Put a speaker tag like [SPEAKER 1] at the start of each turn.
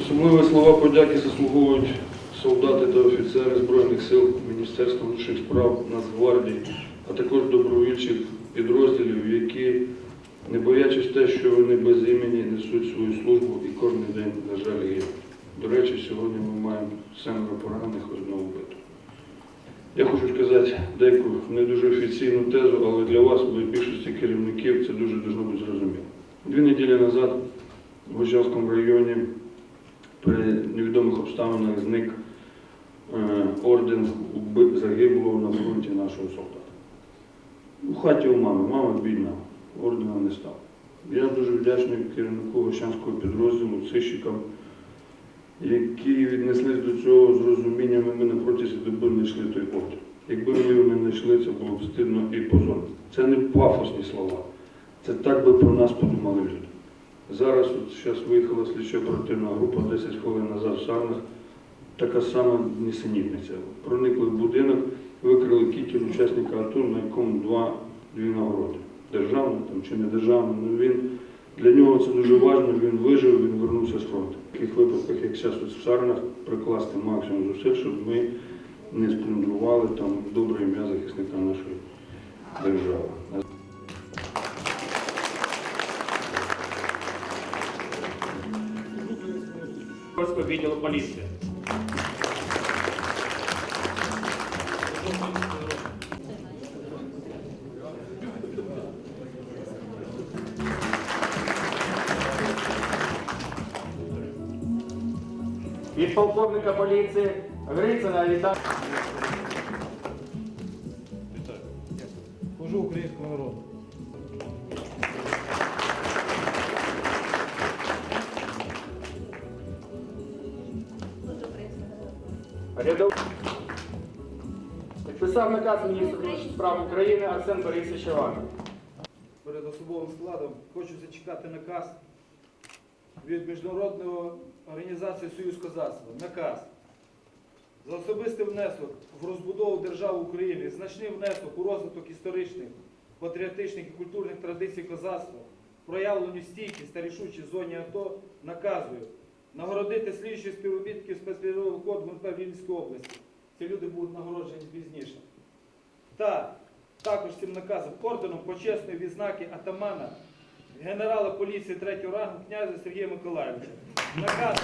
[SPEAKER 1] Особливі слова подяки заслуговують солдати та офіцери Збройних сил Міністерства внутрішніх справ Нацгвардії, а також добровольчих підрозділів, які, не боячись те, що вони без імені несуть свою службу і кожен день, на жаль, гинуть. До речі, сьогодні ми маємо семеро поранених, одного вбитого. Я хочу сказати деяку не дуже офіційну тезу, але для вас, бо більшості керівників, це дуже должно бути зрозуміло. Дві неділі назад в Гощавському районі при невідомих обставинах зник е, орден загиблого на фронті нашого солдата. У хаті у мами, мама бідна, ордена не стало. Я дуже вдячний керівнику Гощанського підрозділу, цищикам, які віднеслись до цього з розумінням, ми на протязі доби не йшли той орден. Якби ми його не знайшли, це було б стидно і позорно. Це не пафосні слова. Це так би про нас подумали люди. Зараз от зараз виїхала слідчо оперативна група 10 хвилин назад в Сарнах. Така сама нісенітниця. Проникли в будинок, викрили кітір учасника АТО, на якому два дві нагороди. Державна там чи не державна. Ну він для нього це дуже важливо. Він вижив, він вернувся з фронту. В таких випадках, як зараз в Сарнах, прикласти максимум зусиль, щоб ми не сплюндрували там добре ім'я захисника нашої держави.
[SPEAKER 2] Відділу поліції. Від полковника поліції Грицина Віталія.
[SPEAKER 3] Служу українському народу.
[SPEAKER 2] Рядов... Підписав наказ міністра справ України Арсен Борисович Аваков.
[SPEAKER 3] Перед особовим складом хочу зачекати наказ від Міжнародної організації Союз козацтва. Наказ. За особистий внесок в розбудову держави України, значний внесок у розвиток історичних, патріотичних і культурних традицій козацтва, проявленню стійкість та рішучість зоні АТО, наказую нагородити слідчих співробітників спецпідрозділу код ГУНП Вінської області. Ці люди будуть нагороджені пізніше. Та також цим наказом орденом почесної відзнаки атамана генерала поліції третього рангу князя Сергія Миколаївича. Наказ